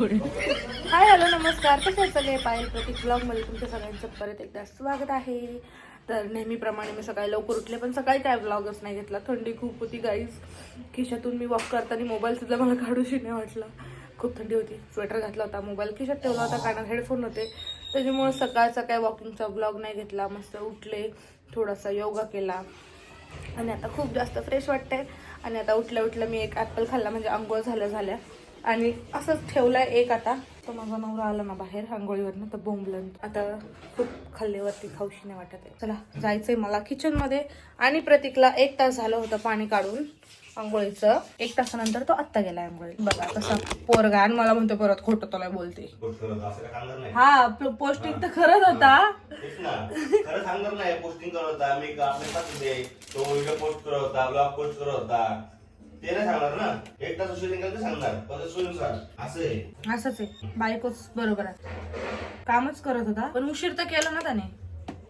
Hi hello नमस्कार. कसे सगळे? पायल प्रतीक ब्लॉगमध्ये तुमच्या सगळ्यांचं परत एकदा स्वागत आहे. तर नेहमीप्रमाणे मी सकाळी लवकर उठले पण सकाळी काय ब्लॉगच नाही घेतला. थंडी खूप होती गाईज खिशातून मी वॉक करताना मोबाईल सुद्धा मला काढूशी नाही वाटला. खूप थंडी होती. स्वेटर घातला होता मोबाईल खिशात ठेवला होता कानात हेडफोन होते. त्याच्यामुळे सकाळचा काय वॉकिंगचा ब्लॉग नाही घेतला. मस्त उठले थोडासा योगा केला. आणि आता खूप जास्त फ्रेश वाटते आणि आता उठल्या उठल्या मी एक ॲपल खाल्ला म्हणजे आंघोळ झाल्या झाल्या आणि असंच ठेवलाय एक आता. तर माझा नवरा आला ना बाहेर आंघोळीवरनं तर बोंबलं आता खूप खाल्लेवरती खाऊशी नाही वाटत आहे. चला जायचंय मला किचनमध्ये आणि प्रतीकला एक तास झालं होतं पाणी काढून आंघोळीचं. एक तासानंतर तो आत्ता गेलाय आंघोळी बघा तसा पोरगा आणि मला म्हणतो परत खोटं तुला बोलते. हा पोस्टिंग तर खरंच होता. पोस्टिंग करत होता मी पोस्ट करत होता ब्लॉग पोस्ट करत होता. ते नाही सांगणार ना. एक तास सांगणार. सोयीनुसार असं आहे. असंच आहे. बायकोच बरोबर आहे. कामच करत होता. पण उशीर तर केला ना त्याने.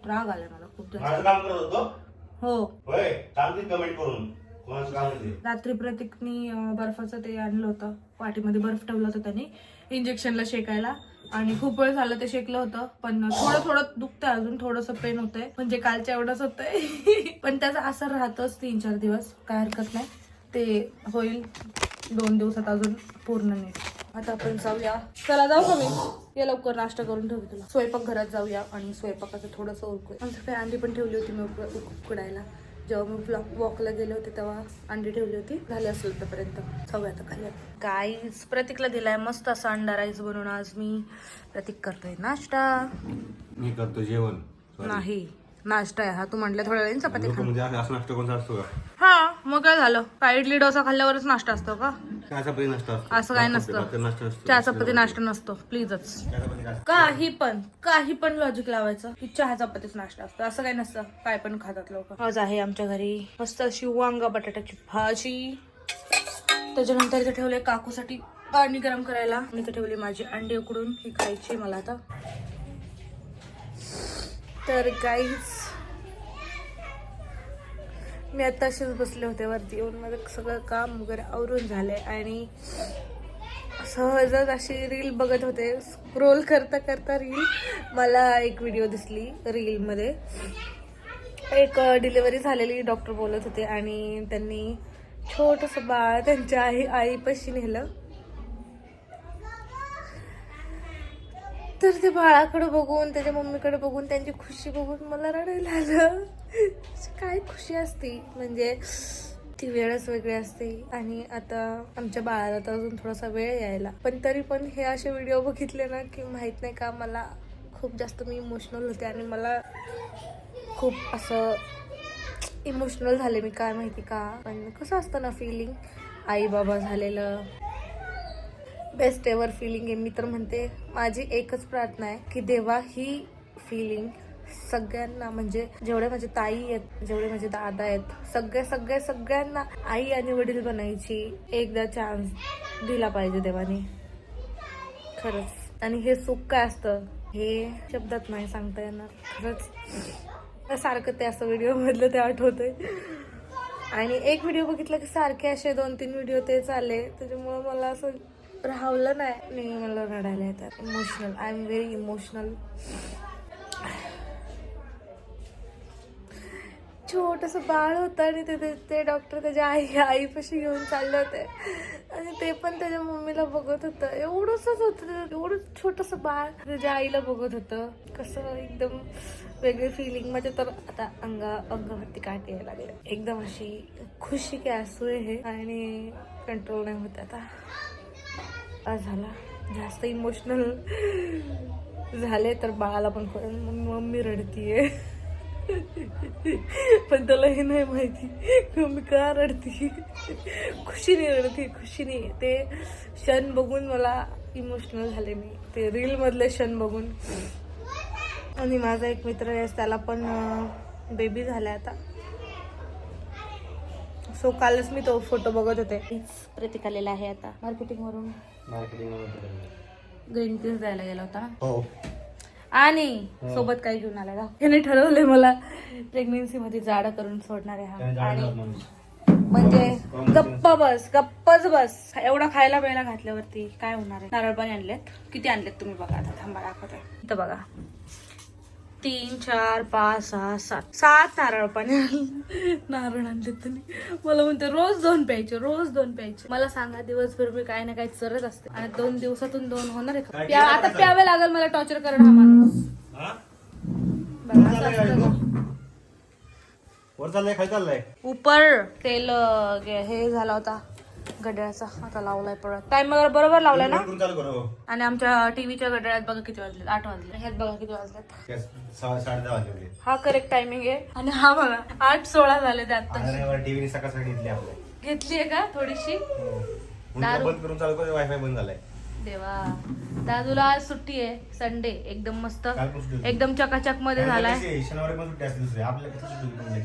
राग आलाय मला खूप जास्त. माझं काम करत होतो? हो. होय. सांगते कमेंट करून. कोणाचं काम आहे ते? रात्री प्रतीकनी अं, बर्फाचं ते आणलं होतं. पाठीमध्ये बर्फ ठेवलं होतं त्याने. इंजेक्शनला शेकायला. आणि खूप वेळ झालं ते शेकलं होतं. पण थोडं थोडं दुखतंय अजून. थोडंसं पेन होतंय. म्हणजे कालच्या एवढंच होतंय. पण त्याचा असर राहतोच तीन चार दिवस. काय हरकत नाही. ते होईल दोन दिवसात अजून पूर्ण नीट. आता आपण जाऊया. चला जाऊ का मी? ये लवकर नाश्ता करून ठेवते तुला. स्वयंपाक घरात जाऊया आणि स्वयंपाकाचं थोडंसं उरकू आमच्या काही अंडी पण ठेवली होती मी उक- उक- उकडायला. जेव्हा मी ब्लॉक वॉकला गेले होते तेव्हा अंडी ठेवली होती. झाली असेल तोपर्यंत. जाऊया आता खाली. गाईज प्रतीकला दिलाय मस्त असा अंडा राईस बनवून. आज मी प्रतीक करतोय नाश्ता. मी करतो जेवण. नाही. नाश्ता आहे. हा तू म्हटलं थोड्या वेळाने चपाती खा. म्हणजे असं नाश्ता कोणता असतो का? हा मग काय झालं? काय इडली डोसा खाल्ल्यावरच नाश्ता असतो का? काय चपाती नाश्ता असतो? असं काय नसतं. नाश्ता असतो. चहा चपाती नाश्ता नसतो. प्लीजच चपाती काय? काही पण काही पण लॉजिक लावायचं. की चहा चपातीच नाश्ता असतो. असं काही नसतं. काय पण खातात लोक. आज आहे आमच्या घरी मस्त अशी वांगा बटाट्याची भाजी. त्याच्यानंतर इथे ठेवले काकूसाठी पाणी गरम करायला. मी इथे ठेवली माझी अंडी उकडून. ही खायची मला आता. तर गाईज मी आता असेच बसले होते वरती. येऊन माझं सगळं काम वगैरे आवरून झालंय आणि सहजच अशी रील बघत होते. स्क्रोल करता करता रील मला एक व्हिडिओ दिसली रीलमध्ये एक डिलिव्हरी झालेली डॉक्टर बोलत होते आणि त्यांनी छोटंसं बाळ त्यांच्या आई आईपाशी नेलं. तर ते बाळाकडे बघून त्याच्या मम्मीकडे बघून त्यांची खुशी बघून मला रडायला आलं. काय खुशी असते. म्हणजे ती वेळच वेगळी असते. आणि आता आमच्या बाळाला तर अजून थोडासा वेळ यायला. पण तरी पण हे असे व्हिडिओ बघितले ना की माहीत नाही का मला खूप जास्त मी इमोशनल होते आणि मला खूप असं इमोशनल झाले मी काय माहिती का. पण कसं असतं ना फिलिंग आई बाबा झालेलं. बेस्ट एवर फिलिंग आहे. मी तर म्हणते माझी एकच प्रार्थना आहे की देवा ही फिलिंग सगळ्यांना म्हणजे जेवढे माझे ताई आहेत जेवढे माझे दादा आहेत सगळ्या सगळ्या सगळ्यांना आई आणि वडील बनायची एकदा चान्स दिला पाहिजे देवाने. खरंच. आणि हे सुख काय असतं? हे शब्दात नाही सांगता येणार. खरंच. सारखं ते असं व्हिडिओ मधलं ते आठवतंय. आणि एक व्हिडिओ बघितला की सारखे असे दोन तीन व्हिडिओ ते चालले त्याच्यामुळं मला असं राहवलं नाही. मला रडायला येतात. Emotional I am very emotional छोटस बाळ होतं आणि ते ते- ते डॉक्टर त्याच्या आई आईपाशी घेऊन चालले होते. आणि ते पण त्याच्या मम्मीला बघत होतं. एवढंसच होतं एवढं छोटस बाळ त्याच्या आईला बघत होतं. कसं एकदम वेगळी फिलिंग म्हणजे तर आता अंगा अंगावरती काटे यायला लागले. एकदम अशी खुशी काय असू हे. आणि कंट्रोल नाही होत आता. आज झाला. जास्त इमोशनल झाले तर बाळाला पण कळेल. मम्मी रडतीये. पण त्याला हे नाही माहिती. की मी का रडती? खुशीने रडती खुशीने. ते क्षण बघून मला इमोशनल झाले मी. ते रील मधले क्षण बघून. आणि माझा एक मित्र आहे त्याला पण बेबी झाला आता. सो कालच मी तो फोटो बघत होते. प्रतीक आलेला आहे आता. मार्केटिंग वरून. ग्रीन पीस द्यायला गेला होता. हो. आणि सोबत काय घेऊन आला का? याने ठरवलंय मला. प्रेग्नेन्सी मध्ये जाडं करून सोडणार आहे हा. आणि म्हणजे गप्प बस गप्पच बस. एवढा खायला प्यायला घातल्यावरती काय होणार आहे? नारळ पाणी आणलेत. किती आणलेत तुम्ही बघा आता? थांबा दाखवते. इथं बघा. तीन चार पाच सहा सात. सात नारळ पाणी. नारळ आणले तुम्ही. मला म्हणते रोज दोन प्यायचे रोज दोन प्यायचे. मला सांगा दिवसभर मी काय ना काय चरत असते. आणि दोन दिवसातून दोन होणार आहे का? आता? प्यावे लागेल मला टॉर्चर करणं हा? माणूस हा? वर चाललंय खाली चाललंय? उपर तेल हे झाला होता. घड्याळाचा आता लावलाय परत. टाइमर बरोबर लावलाय ना? करू आणि आमच्या टीव्हीच्या घड्याळात बघा किती वाजले आठ वाजले ह्यात बघा किती वाजले हा करेक्ट टायमिंग आहे. आणि हा बघा आठ सोळा झाले ते आता टीव्ही सकाळ घेतली घेतलीये का थोडीशी? दारू. बंद करून चालू वायफाय बंद झालाय. देवा. दादूला आज सुट्टी आहे संडे एकदम मस्त. एकदम चकाचकमध्ये झालाय?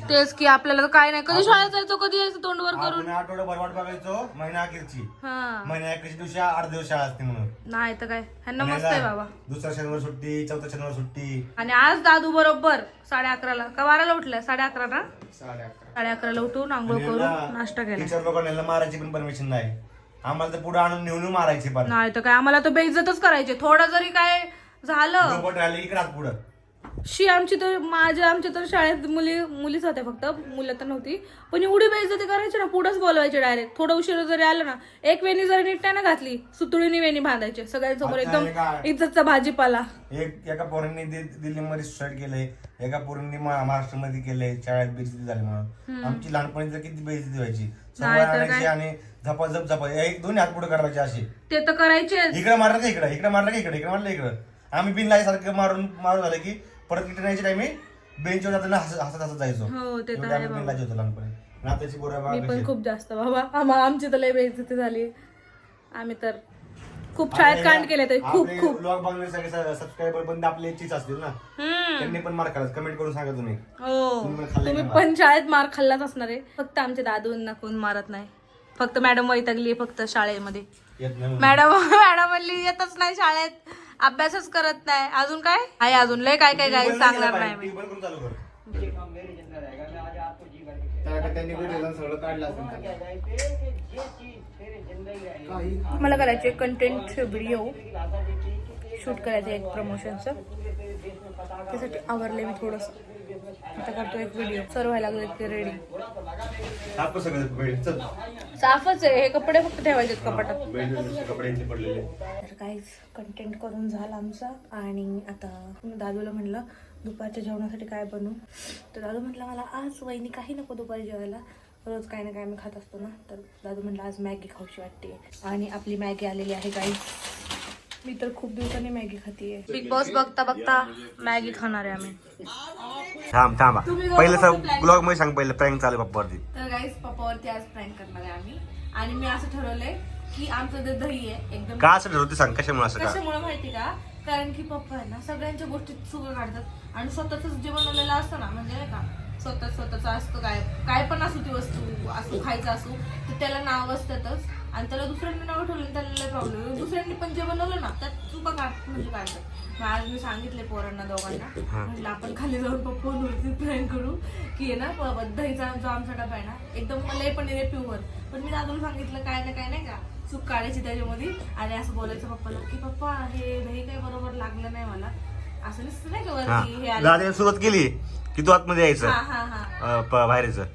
तेच की आपल्याला तर काय नाही. कधी शाळेत जायचो कधी यायचं तोंडवर करून? आपण आठवड्याभर वाट बघायचो महिना अखेरची. हा. महिना अखेरची दिवशी आठ दिवस शाळा असते म्हणून. नाही तर काय? ह्यांना मस्त आहे बाबा. दुसरा शनिवार सुट्टी चौथा शनिवार सुट्टी. आणि आज दादू बरोबर साडे अकराला. का बाराला उठलाय? साडे अकरा. ना साडे अकराला उठून आंघोळ करून नाश्ता केला टीचर लोकांना याला मारायची पण परमिशन नाही. आम्हाला तर पुढे आणून नेऊन मारायची पण. नाही तर काय आम्हाला तर बेइज्जतच करायचे. थोडं जरी काय झालं रोबोट आले पुढं. शी आमची तर माझ्या आमच्या तर शाळेत मुली मुलीच होत्या फक्त. मुलं तर नव्हती. पण एवढी बेइज्जती करायची ना पुढंच बोलवायचे डायरेक्ट थोडं उशीर जरी आलं ना एक वेणी जरी नीट नाही ना घातली सुतळीनी वेणी बांधायचे. सगळ्यांसमोर एकदम? इज्जतचा भाजीपाला. एक एका पोरांनी दि- दिल्लीमध्ये सुसाईड केलंय. एका पोरांनी मा- महाराष्ट्रामध्ये केलंय. शाळेत बेइज्जती झाली म्हणून. आमची लहानपणी तर किती बेइज्जती व्हायची. सवय आणायची आणि झपाझप झपा एक दोन्ही हात पुढे करायचे असे. ते तर करायचेच इकडे मारलं का इकडे? इकडे मारलं का इकडे? इकडे मारलं इकडे? आम्ही बिन सारखं मारून मारून झालं की परत इकडे यायच्या टाइमी बेंचवर जाताना हसत हसत हसत जायचो. हो ते तर एवढे आहे आम्ही बिनलाज होतो लहानपणी. आताची पोरं मी कशी पण आहेत. खूप जास्त बाबा. आम्हा आमची तर लय बेइज्जती झाली. आम्ही तर खूप शाळेत कांड केले ते खूप आपले खूप. ब्लॉग बघण्यासाठी सबस्क्रायबर पण आपले इच्छित असतील ना? हम्म. त्यांनी पण मार करा कमेंट करून सांगा तुम्ही. हो. तुम्ही पण खाल्लंय तुम्ही का? पण शाळेत मार खाल्लाच असणार आहे. फक्त आमच्या दादूंना कोण मारत नाही. फक्त मॅडम वैतागली फक्त शाळेमध्ये. मॅडम मॅडम म्हणली येतच नाही शाळेत. अभ्यासच करत नाही. अजून काय? आहे अजून. लय काय काय काय सांगणार नाही मी. मला करायचे कंटेंट व्हिडिओ शूट करायचं एक प्रमोशनचं त्यासाठी आवरले मी थोडस. आता करतो एक व्हिडिओ सर्व व्हायला लागले ते रेडी साफच आहे. हे कपडे फक्त ठेवायचे कपाटात. तर काहीच कंटेंट करून झाला आमचा. आणि आता दादूला म्हणलं दुपारच्या जेवणासाठी काय बनवू? तर दादू म्हटलं मला आज वहिनी काही नको दुपारी जेवायला. रोज काही ना काय मी खात असतो ना. तर दादू म्हटलं आज मॅगी खाऊशी वाटते आणि आपली मॅगी आलेली आहे काही मी तर खूप दिवसांनी मॅगी खातीये. बिग बॉस बघता बघता मॅगी खाणार आहे आम्ही. थांब थांबा. पहिलं सर ब्लॉगमध्ये सांग पहिलं प्रँक चालू पप्पावरती. तर गाईस पप्पावरती आज प्रँक करणार आहे आम्ही. आणि मी असं ठरवलंय की आमचं जे दही आहे एकदम का असं ठरवते सांग? कशामुळे असं का? कशामुळे माहिती का? कारण की पप्पा आहे ना सगळ्यांच्या गोष्टीत चुका काढतात. आणि स्वतःच जे बनवलेलं असतं ना म्हणजे नाही का स्वतः स्वतःच असतं काय काय पण असू ती वस्तू असू खायचं असू तर त्याला नाव असतातच. आणि त्याला दुसऱ्यांनी नाव ठेवलं त्याला प्रॉब्लेम दुसऱ्यांनी पण जे बनवलं ना त्यात चुका काढ म्हणजे मग आज मी सांगितले पोरांना दोघांना. म्हटलं आपण खाली जाऊन पप्पांवरती प्लॅन करू. की आहे ना दहीचा जो आमचा डबा आहे ना एकदम लय पण आहे प्युअर पण मी दादूला सांगितलं काय ना काय नाही का चूक काढायची त्याच्यामध्ये. आणि असं बोलायचं पप्पाला की पप्पा हे दही काही बरोबर लागलं नाही मला. असं नसतं नाही का वरती हे. सुरुवात केली की तू आतमध्ये यायचं. हा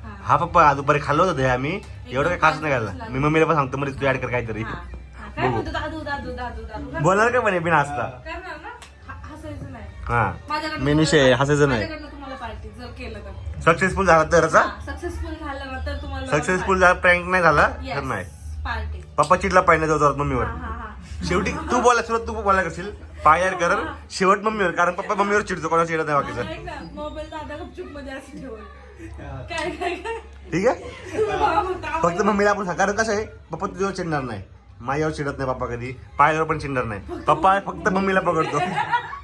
हा. हा पप्पा आज दुपारी खाल्लं होतं ते आम्ही. एवढं काही खास नाही खाल्लं. मी मम्मीला पण सांगतो मध्ये तू ऍड कर काहीतरी. काय म्हणतो दादू दादू दादू दादू? काय बोलणार का म्हणे बिना हसता करणार ना? ह- हसायचं नाही. हा. माझ्याकडनं मेन विषय हसायचं नाही. माझ्याकडनं तुम्हाला पार्टी जर केलं तर. सक्सेसफुल झाला तरच सक्सेसफुल झालं ना तर तुम्हाला सक्सेसफुल झाला प्रँक नाही झाला तर नाही. पार्टी. पप्पा चिडला पाहिजे जाऊ मम्मीवर. हा हा हा. शेवटी तू बोला सुरुवात तू बोलायला करशील. पायार कर शेवट मम्मीवर कारण पप्पा मम्मीवर चिडतो कोणाला चिडत नाही बाकीचं. मोबाईल दादा गपचूपमध्ये असं ठेवल काय काय काय ठीक आहे? फक्त मम्मीला आपण कारण कसं आहे? पप्पा तुझ्यावर चिडणार नाही. माझ्यावर चिडत नाही पप्पा कधी. पायावर पण चिडणार नाही. पप्पा फक्त मम्मीला पकडतो.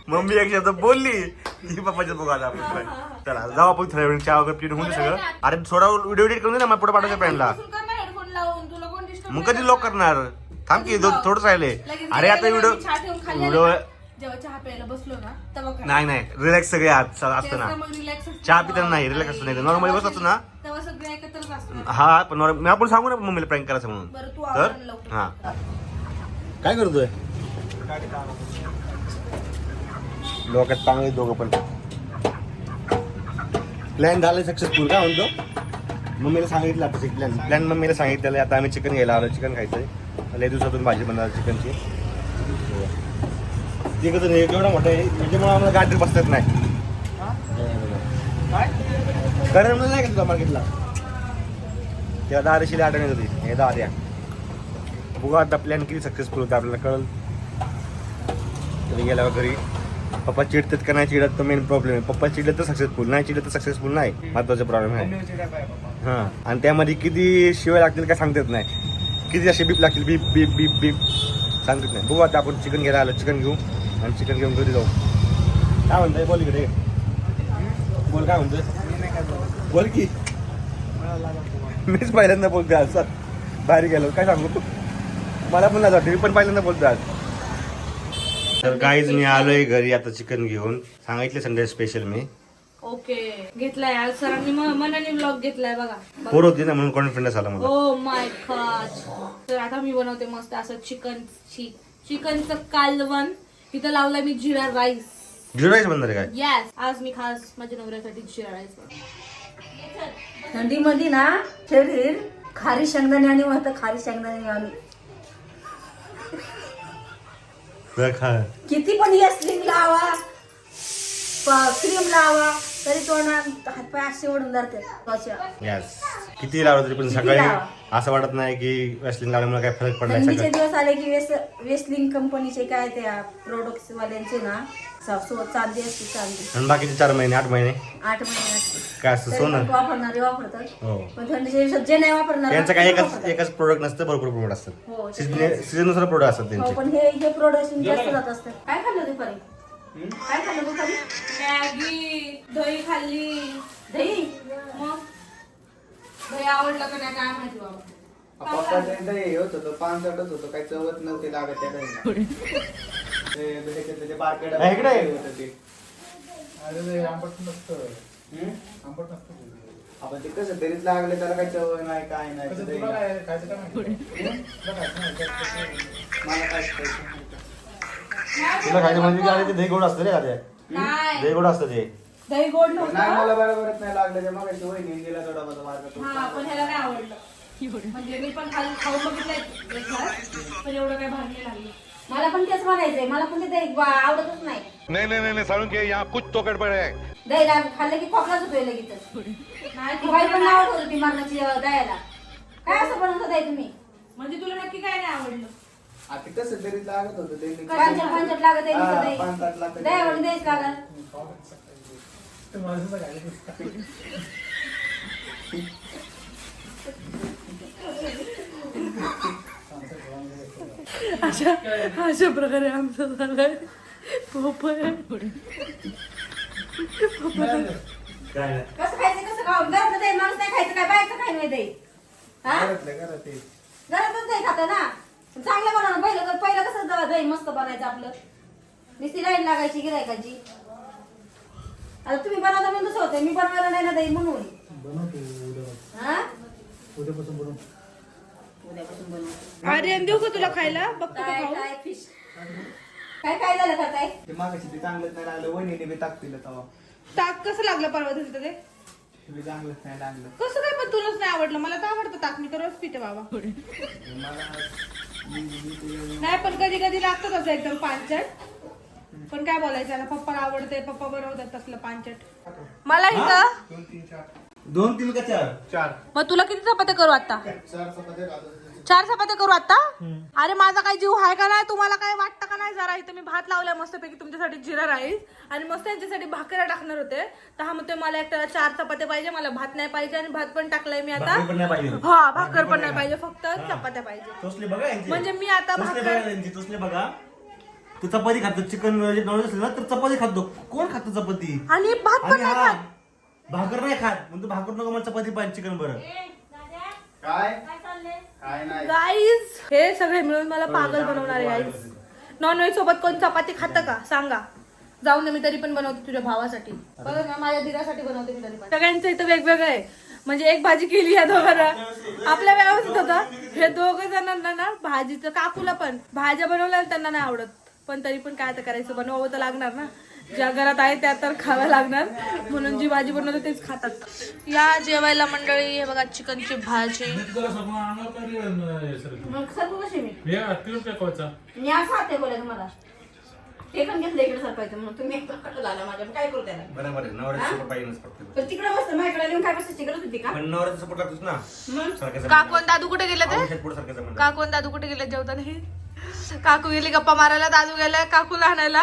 मम्मी एक शब्द बोलली की पप्पाच्या बघा आता आपण चला जाऊ आपण थोड्या वेळ चहा वगैरे पिऊन होऊन सगळं. अरे थोडा व्हिडिओ एडिट करून दे ना मग पुढे पाठवायच्या फ्रेंडला मग कधी लॉक करणार? थांब की थोडंच राहिले. अरे आता व्हिडिओ व्हिडिओ जेव्हा चहा प्यायला बसलो ना तेव्हा. नाही नाही. रिलॅक्स सगळे आज असतं ना. तेव्हा मग relax असतं. चहा पिताना नाही, relax असतं नाही. Normally बसत असतो ना? तेव्हा सगळे एकत्रच असतात हा पण मला- मी आपण सांगू ना मम्मीला प्रँक करायचं म्हणून. बरं तू तर? लवकर हा. काय करतोय? डोक्यात चांगले दोघं पण. प्लॅन झालं सक्सेसफुल काय म्हणतो? मम्मीला सांगितलं आता प्लॅन प्लॅन मम्मीला सांगितलेलं आता आम्ही चिकन घ्यायला आलो. चिकन खायचंय. लय दिवसातून भाजी बनणार चिकनची ते कसं नाही एवढा मोठा आहे त्याच्यामुळे आम्हाला गाडी बसतात नाही. कारण नाही का तुला मार्केटला? तेव्हा दहा दिवशी आठवण येत होती. हे दहा द्या. बघू आता प्लॅन किती सक्सेसफुल होतं आपल्याला कळल? तरी गेल्यावर घरी. पप्पा चिडतात का नाही चिडत तो मेन प्रॉब्लेम आहे. पप्पा चिडलं तर सक्सेसफुल नाही चिडलं तर सक्सेसफुल नाही. महत्त्वाचा प्रॉब्लेम आहे. काय हां. आणि त्यामध्ये किती शिवाय लागतील काय सांगतात नाही. किती असे बीप लागतील बीप बीप बीप बीप सांगतात नाही. बघू आता आपण चिकन घ्यायला आलो चिकन घेऊ आणि चिकन घेऊन घरी जाऊ. काय म्हणताय? बोल इकडे. बोल काय म्हणतोय? बोल की. मीच पहिल्यांदा बोलतोय आज. सर बाहेर गेलो. काय सांगू? तू मला पण नाही वाटतं मी पण पहिल्यांदा बोलतोय आज. तर काहीच मी आलोय घरी आता चिकन घेऊन. सांगितले संडे स्पेशल मी. ओके. घेतलाय आज सरांनी. म- मनाने ब्लॉग घेतलाय बघा. पोर होती ना म्हणून कॉन्फिडन्स आला मला. ओ माय गॉड तर आता मी बनवते मस्त असं चिकन चिकनचं कालवण. इथं लावलाय मी जिरा राईस जिराईच बनणार आहे काय? येस आज मी खास माझ्या नवऱ्यासाठी जिरा राईस थंडीमध्ये ना शरीर खारी शेंगदाणे आणि म्हणतं खारी शेंगदाणे आम्ही किती पण स्लिम लावा. क्रीम लावा. तरी तोंडात हातपाय असे ओढून. यस किती लावलं तरी पण सकाळी लावा? असं वाटत नाही की वेस्लिंग लावल्यामुळे काय फरक पडलाय थंडीचे सगळं. दिवस आले की वेस वेस्लिंग कंपनीचे काय त्या प्रोडक्ट्स वाल्यांचे ना सा- सो चांदी असते चांदी आणि बाकीचे चार महिने आठ महिने? आठ महिने असते काय असतं तरी सोनं? पण वापरणारे वापरतात. हो. पण थंडीच्या दिवसात जे नाही वापरणार त्यांचं काय ते एकच वापरतात. एकच प्रोडक्ट नसतं भरपूर प्रोडक्ट असतात. हो, ते सीझननुसार प्रोडक्ट असतात हो त्यांचे. पण हे हे प्रोडक्ट जास्त जात असतात. काय खाल्लं दुपारी? काय खाल्लं दुपारी मॅगी दही खाल्ली. दही? मग? दही आवडलं का नाही काय माहिती बाबा. ते होत होतं पानसटच होतं काही चवत नव्हती लागत त्या दहीला. ते त्याच्यातले ते बारके डबे हा, इकडे. आहे. होतं ते. अरे ते आंबट नसतं? आंबट नसतं ते. आपण ते कसं तरीच लागले त्याला काही चव नाही काय नाही ते मला काय तुला खायचं म्हणजे काय ते दही गोड असतं रे दही गोड असतं ते. दही गोड नाही नव्हतं मला बरोबरच नाही लागलं. ते मग वहिनी गेला थोडा माझा मार्ग हा पण ह्याला नाही आवडलं. म्हणजे मी पण खाल खाऊन बघितलंय एक घास, पण एवढं काय भारी नाही लागलं. मला पण तेच म्हणायचंय. मला पण ते दही वा- आवडतच नाही. नहीं नहीं नहीं नहीं सारुण के यहाँ कुछ तो गड़बड़ है दही लाग- खाल्लं की खोकलाच होतोय लगेच नाही ती बाई पण होती ती मरणाची अं, दह्याला. काय असं बनवत आहे तुम्ही? म्हणजे तुला नक्की काय नाही आवडलं? आता कसं तरी लागत होतं ते लागत आहे लागतं. दह्यावरून द्यायच लागत काय अशा अशा प्रकारे आमचं झालंय. काय कसं खायचं कसं घरातलं दही माणूस नाही खायचं काय? बायचं खाय नाही दही हा? घरातलं घरात ते. घरातच दही खातं ना? चांगलं बनवणं. पहिलं पहिलं कसं दही मस्त बनायचं आपलं. नुसती लाईन लागायची गिरायकाची. आता तुम्ही बनवता म्हणून तसं होतं मी बनवायला नाही ना दही म्हणून. हा? उद्यापासून बनवू. उद्यापासून आर्यन देऊ का तुला खायला? बघतो का काय फिश काय काय झालं करताय ते मागाशी ते चांगलंच नाही लागलं. वहिनीने बी ताकतील तेव्हा ताक कसं लागलं परवा दिवशी ते? बी चांगलंच नाही लागलं. कसं काय पण तुलाच नाही आवडलं. मला तर आवडतं ताक. मी तर रोज पिते बाबा. मला नाही पण कधी कधी लागतं तसं एकदम पानचट. पण काय बोलायचं याला पप्पाला आवडते पप्पा बनवतात तसलं पानचट. मला इथं? दोन तीन चार. दोन तीन का चार? चार. मग तुला किती चपात्या करू आता? चार चपात्या चार चपात्या करू आता? अरे माझा काय जीव आहे का नाही? तुम्हाला काय वाटतं का नाही जरा? इथं मी भात लावलाय मस्तपैकी तुमच्यासाठी जिरा राईस आणि मस्त त्यांच्यासाठी भाकऱ्या टाकणार होते. तर हा म्हणतोय मला एकट्याला चार चपात्या पाहिजे मला भात नाही पाहिजे आणि भात पण टाकलाय मी आता. भाकरी पण नाही पाहिजे. हा भाकर पण नाही पाहिजे फक्त चपात्या पाहिजे. तोसले बघा यांचे. म्हणजे मी आता भाकर तू चपाती खातो चिकन नॉनव्हेज असेल ना तर चपाती खातो कोण खातो चपाती? आणि भात पण नाही हा खात. भाकर नाही खात. म्हणतो भाकर नको मला चपाती पाहिजे चिकन बरं. काय? काय नाही. गाईज हे सगळे मिळून मला पागल बनवणार आहे गाईज नॉनव्हेज सोबत कोण चपाती खातं का? सांगा. जाऊन दे मी तरी पण बनवते तुझ्या भावासाठी. बघा ना माझ्या दिरासाठी बनवते मी तरी पण. सगळ्यांचं इथं वेगवेगळं आहे. म्हणजे एक भाजी केली या दोघांना. आपल्या व्यवस्थित होतं. हे दोघं जणांना ना भाजीचं काकूला पण. भाज्या बनवल्या त्यांना नाही आवडत. पण तरी पण काय तर करायचं? बनवावं तर लागणार ना. ज्या घरात आहे त्या तर खाव्या लागणार. म्हणून जी भाजी बनवते तेच खातात. या जेवायला मंडळी हे बघा चिकनची भाजी. मग सरकू कशी मी हे तिकडून टेकवायचा मी असं हाते बोला तुम्हाला ते पण घेतलं इकडे सरकायचं म्हणून तुम्ही एकदम कटल आला माझ्या. काय करू त्याला? बरोबर आहे नवऱ्याचा सपोर्ट पाहिजेच फक्त. पण तिकडे बसतं माझ्याकडे येऊन काय बसायची गरज होती का? पण नवऱ्याचा सपोर्ट लागतोच ना. मग? सारख्याचा काकू आणि दादू कुठे गेले ते? पुढे सारख्याचा म्हणतात काकू आणि दादू कुठे गेले? जेवताना काकू गेली गप्पा मारायला दादू गेलाय काकूला आणायला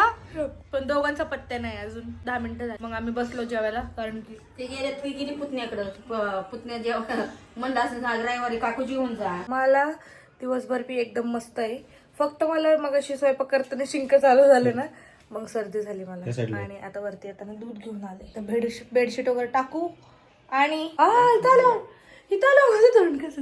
पण दोघांचा पत्त्या नाही अजून. दहा मिनिटं झाली. मग आम्ही बसलो जेवायला कारण की ते गेले ती गेली पुतण्याकडं. पुतण्या जेव्हा असेल ना रविवारी काकू जेवून जा. मला दिवसभर पी एकदम मस्त आहे. फक्त मला मग अशी स्वयंपाक करताना शिंक चालू झाले ना मग सर्दी झाली मला. आणि आता वरती येताना दूध घेऊन आले. तर बेडशीट बेडशीट वगैरे टाकू आणि आ इथं आलो तोंड कसं?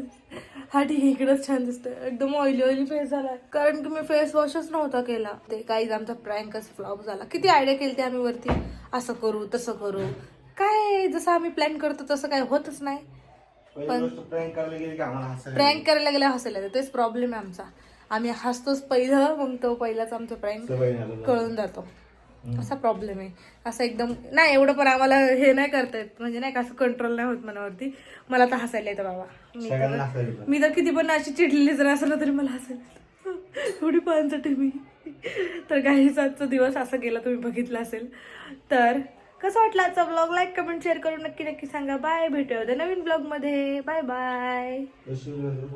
हा ठीक आहे इकडंच छान दिसतंय. एकदम ऑइली ऑइली फेस झालाय. कारण की मी फेस वॉशच नव्हता केला. ते काहीच आमचा प्रँकच फ्लॉप झाला. किती आयडिया केली ते आम्ही वरती. असं करू तसं करू. काय जसं आम्ही प्लॅन करतो तसं काय होतच नाही. गोष्ट प्रँक करायला गेली हसायला. तेच प्रॉब्लेम आहे आमचा. आम्ही हसतोच पहिलं मग तो पहिलाच आमचा प्रँक. कळून जातो. असा प्रॉब्लेम आहे. असं एकदम नाही एवढं पण आम्हाला हे नाही करता येत. म्हणजे नाही का असं कंट्रोल नाही होत मनावरती. मला तर हसायला येतं बाबा. मी सगळ्यांना तर हसायला येतं. मी तर किती पण अशी चिडलेली जर असं ना तरी मला हसायला येतं. एवढी पानचट आहे मी. तर काहीच आजचा दिवस असा गेला तुम्ही बघितला असेल. तर कसं वाटलं आजचा ब्लॉग लाईक कमेंट शेअर करून नक्की नक्की सांगा. बाय भेटूया उद्या नवीन ब्लॉगमध्ये बाय बाय